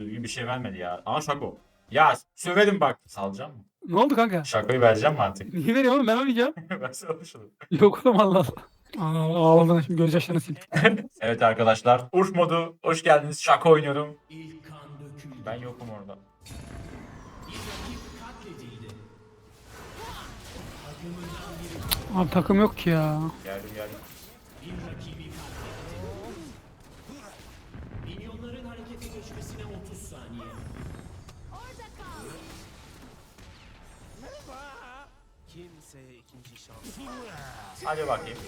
Düzgün bir şey vermedi ya. Ama şako. Ya söverim bak. Salacağım mı? Ne oldu kanka? Şakoyu vereceğim mi artık? Niye veriyorum oğlum ben oynayacağım. Versene şunu. Yok oğlum Allah Allah. Aa, ağladın şimdi göz yaşlarını sil. Evet arkadaşlar. Urf modu. Hoş geldiniz. Şako oynuyorum. Ben yokum orada. Abi takım yok ki ya. Geldim geldim. Geçmesine 30 saniye. Kimseye ikinci şans. Hadi bakayım.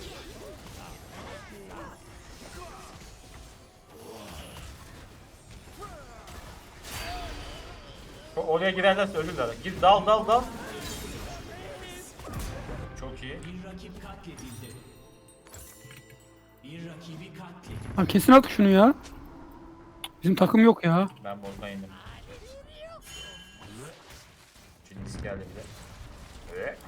Oraya girerlerse ölürler. Gir dal dal dal. Çok iyi. Bir rakip katledildi. Bir rakibi katledildi. Abi kesin artık şunu ya. Bizim takım yok ya. Ben bozdan indim. Ciniz geldi. Evet.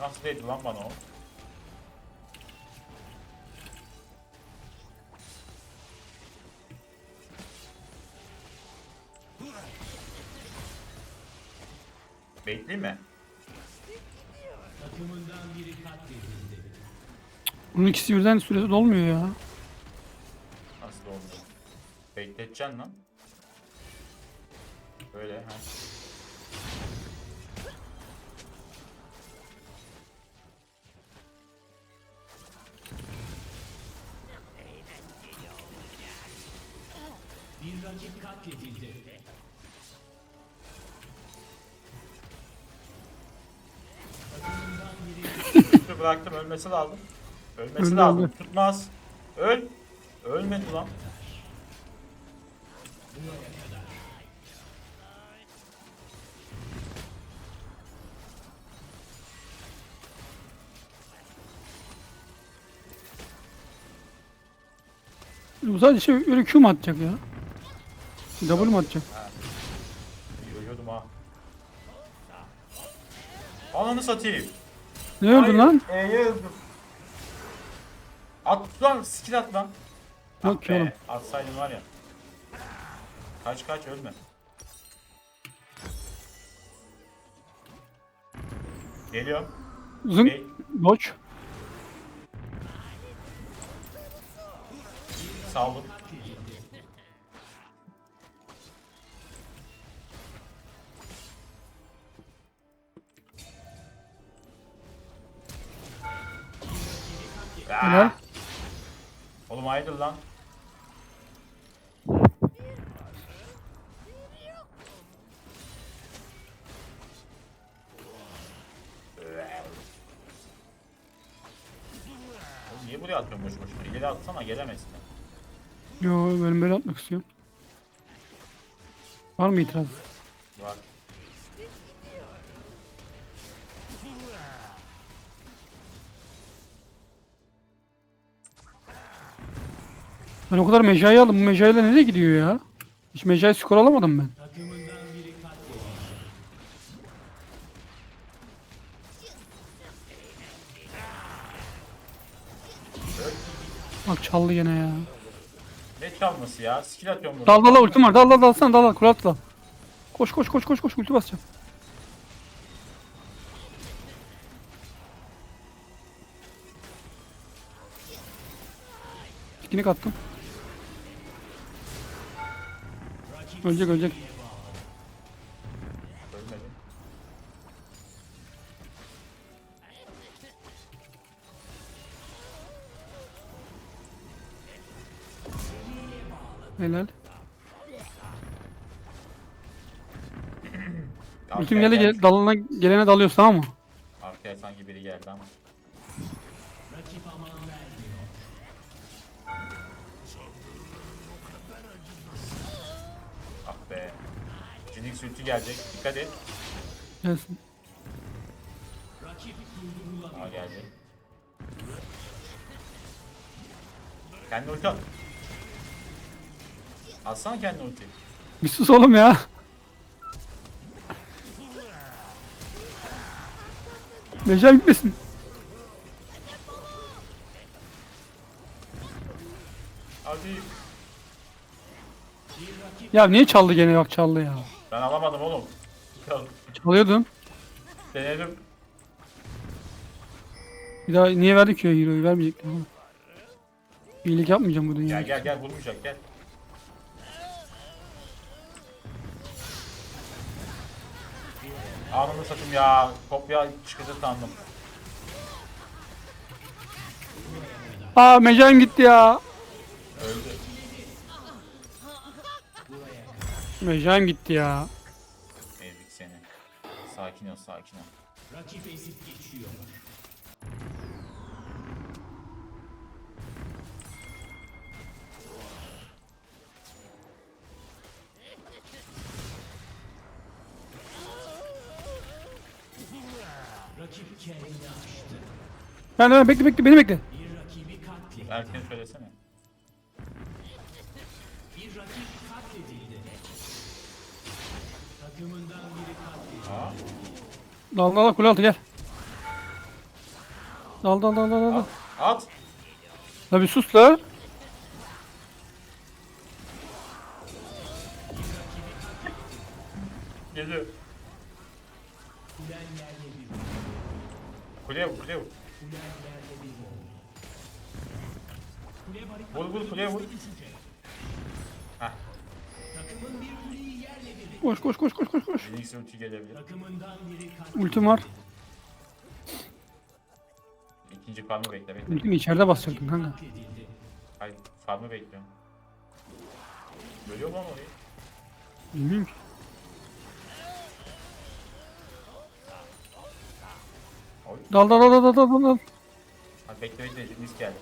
Nasıl değdi lan bana o? Bekleyeyim mi? Takımından biri katledildi. Bunun ikisi birden süresi dolmuyor ya. Nasıl olmuyor? Bekleteceksin lan. Böyle ha. Bir rakip katledildi. Bıraktım ölmesi lazım. Ölmesi Öldü, lazım. öldü. Tutmaz. Öl. Ölmedi lan. Bu sadece şey öyle Q mu atacak ya? W mu atacak? Ölüyordum ha. Ananı satayım. Ne öldün lan? E'ye öldüm. At lan skill at lan. Yok Ah ki oğlum. be, Atsaydın var ya. Kaç kaç ölme. Geliyor. Zın. Bey. Dodge. Saldım. Helal. Oğlum hayırdır lan? Oğlum niye buraya atıyorsun boş boşuna? İleri atsana gelemezsin. Yo benim böyle atmak istiyorum. Var mı itiraz? Ben o kadar mecayı aldım. Bu mecayla nereye gidiyor ya? Hiç mecai skor alamadım ben. Bak çaldı gene ya. Ne çalması ya? Skill atıyorum burada. Dal dal dal ultim var. Dal dal dalsana dal dal. Kurat dal. Koş koş koş koş koş ulti basacağım. Teknik attım. Ölecek ölecek. Ölmedim. Helal. Ultim geldi gel- gel, dalına gelene dalıyoruz tamam mı? Arkaya sanki biri geldi ama. Jinx ulti gelecek. Dikkat et. Gelsin. Aa geldi. Kendi ulti at. Atsana kendi ulti. Bir sus oğlum ya. Mecai gitmesin. Hadi. Ya niye çaldı gene bak çaldı ya. Ben alamadım oğlum. Çal. Çalıyordun. Denedim. Bir daha niye verdik ki hero'yu vermeyecektim ama. İyilik yapmayacağım bu Gel dünyaya. gel gel vurmayacak gel. Anını satayım ya. Kopya çıkacak sandım. Aa Mecai'm gitti ya. Öldü. Mecai'm gitti ya. Ezdik seni. Sakin ol sakin ol. Rakip ezip geçiyor. Rakip kendini aştı. Ben ben bekle bekle beni bekle. Bir rakibi katletti. Erken söylesene. Dal dal dal kule altı gel. Dal dal dal dal dal. at. La bir sus la. Geliyor. Kuleye vur kuleye vur. Vur vur kuleye vur. Heh. Koş koş koş koş koş koş. Phoenix ulti gelebilir. Ultim var. İkinci farmı bekle bekle. Ultimi içeride basacaktın kanka. Hayır farmı bekliyorum. Görüyor mu lan orayı? Bilmiyorum ki. Dal dal dal dal dal dal. Hadi bekle bekle. Risk geldi.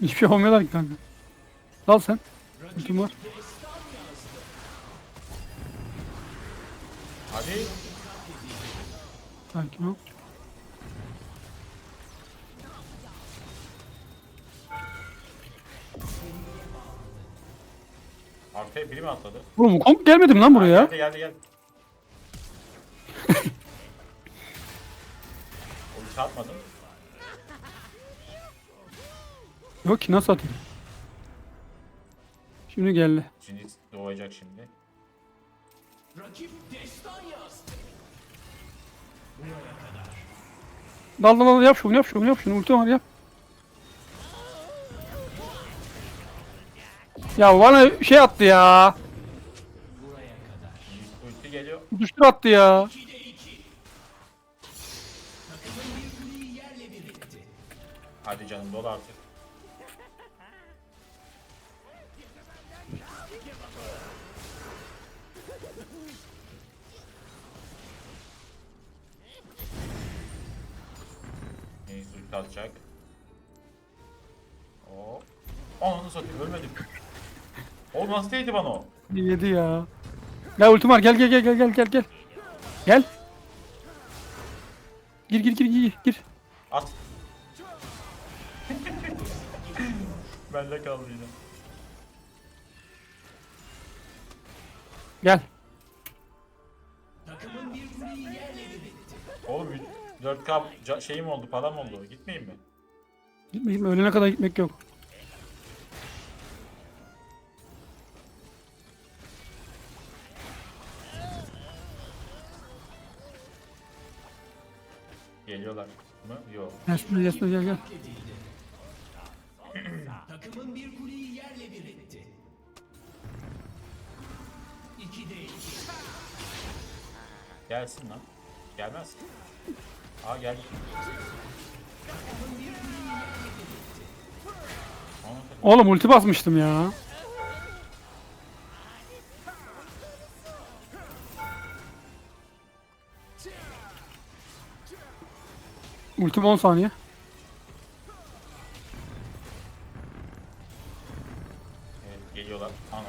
Hiçbir şey olmuyorlar ki kanka. Dal sen. Ultim var. Hadi. Sakin ol. Arkaya biri mi atladı? Oğlum komp gelmedim lan buraya. Geldi geldi geldi. Ulti atmadım. Yok ki nasıl atayım? Şimdi geldi. Şimdi doğacak şimdi. Rakip destan yazdı. Buraya kadar. Dal dal dal yap şunu yap şunu yap şunu ulti var yap. Ya bana şey attı ya. Buraya kadar. Şimdi ulti geliyor. Düştür attı ya. 2'de 2. Takımın bir kuleyi yerle bir etti. Hadi canım dol artık. Atacak. Oo. Ananı satayım ölmedim. Oğlum nasıl değdi bana o? Yedi ya. Gel ultim var gel gel gel gel gel gel gel. Gel. Gir gir gir gir gir. At. Bende kaldı yine. Gel. Oğlum 4K ca- şeyim oldu, param oldu. Gitmeyeyim mi? Gitme gitme ölene kadar gitmek yok. Geliyorlar mı? Yok. Gelsin gelsin gel gel. Katledildi. Takımın bir kuleyi yerle bir etti. 2'de 2. Gelsin lan. Gelmez. Aa geldi. Oğlum ulti basmıştım ya. Ultim 10 saniye. Evet, geliyorlar. Anam.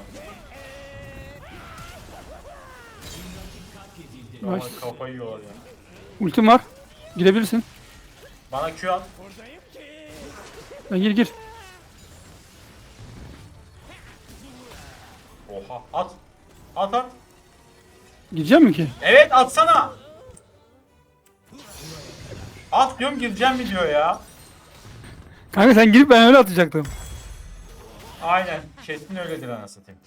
Katledildi. Ama Nice. kafayı yiyorlar ya. Ultim var. Gidebilirsin. Bana Q at. Ya gir gir. Oha at. At at. Gireceğim mi ki? Evet atsana. At diyorum gireceğim mi diyor ya. Kanka sen girip ben öyle atacaktım. Aynen. Kesin öyledir anasını satayım.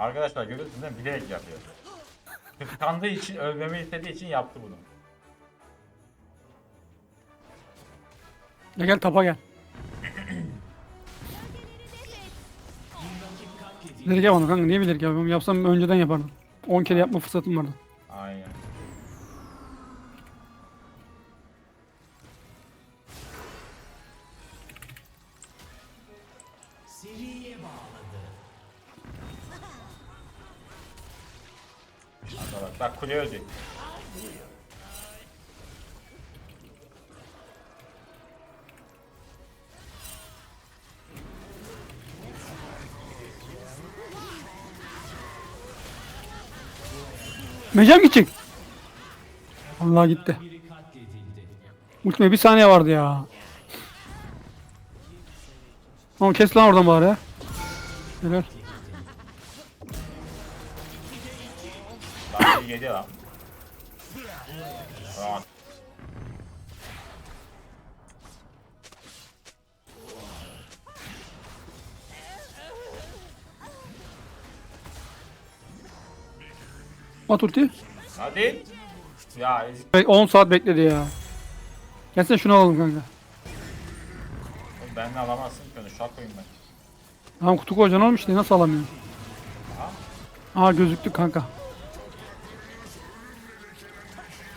Arkadaşlar görüyorsunuz değil mi? Bilerek yapıyor. Kıskandığı için, ölmemi istediği için yaptı bunu. Ya gel tapa gel. Bilerek yapmadım kanka niye bilerek yapıyorum? Yapsam önceden yapardım. 10 kere yapma fırsatım vardı. Kule ölecek. Mecem gidecek. Allah gitti. Ultime bir saniye vardı ya. Tamam kes lan oradan bari. Helal. Lan yedi lan. Tamam. At ulti. Hadi. Ya ezik. Bek- 10 saat bekledi ya. Gelsene şunu alalım kanka. Ben de alamazsın ki onu. Şak koyayım ben. Tamam kutu kocaman olmuş diye nasıl alamıyorum? Aa gözüktü kanka.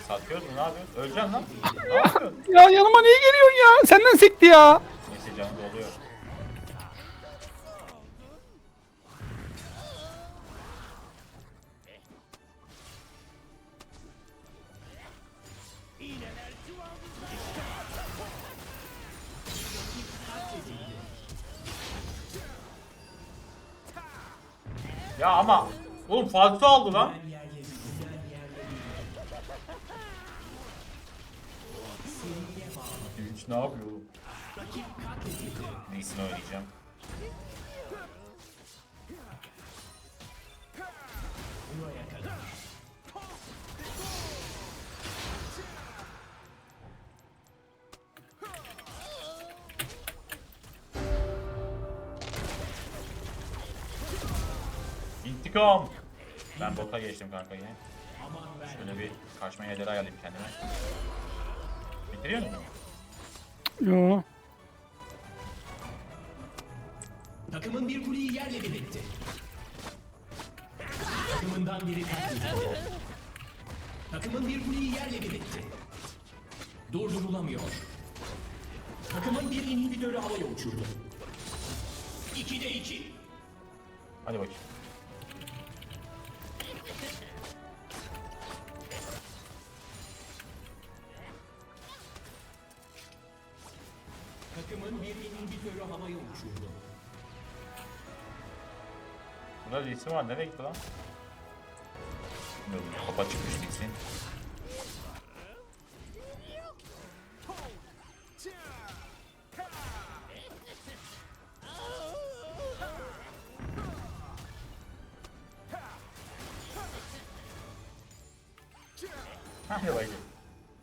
Satıyoruz mu? Ne yapıyorsun? Öleceksin lan. Ne yapıyorsun? Ya yanıma niye geliyorsun ya? Senden sekti ya. Neyse canım doluyor. Ya ama oğlum falso aldı lan. Üç ne yapıyor oğlum? Neyse oynayacağım. İntikam. Ben bota geçtim kanka yine. Şöyle bir kaçma yerleri ayarlayayım kendime. Bitiriyor musun? Yo. Takımın bir kuleyi yerle bir etti. Takımından biri katledildi. Takımın bir kuleyi yerle bir etti. Durdurulamıyor. Takımın bir inhibitörü havaya uçurdu. 2'de 2. Hadi bakayım. İnhibitörü havaya uçurdu. Burada Lee Sin var. Nereye gitti lan? Kapa çıkmış Lee Sin. Hadi bakayım.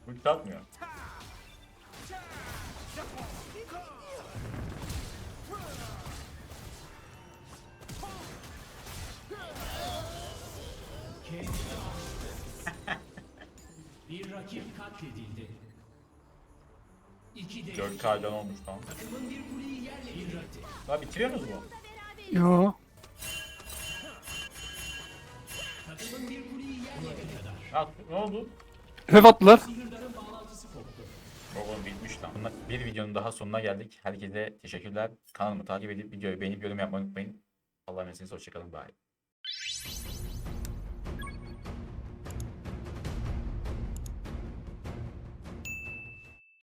Ulti atmıyor. Rakip katledildi. 2'de 2. 4K can olmuş lan. Takımın bir kuleyi yerle bir etti. Lan bitiriyorsunuz mu? Yo. Takımın bir kuleyi yerle bir kadar. Ya ne oldu? Hef attılar. Sihirdarın bağlantısı koptu. Oğlum bitmiş lan. Bunlar- Bir videonun daha sonuna geldik. Herkese teşekkürler. Kanalımı takip edip videoyu beğenip yorum yapmayı unutmayın. Allah'a emanet olun. Hoşçakalın. Bye.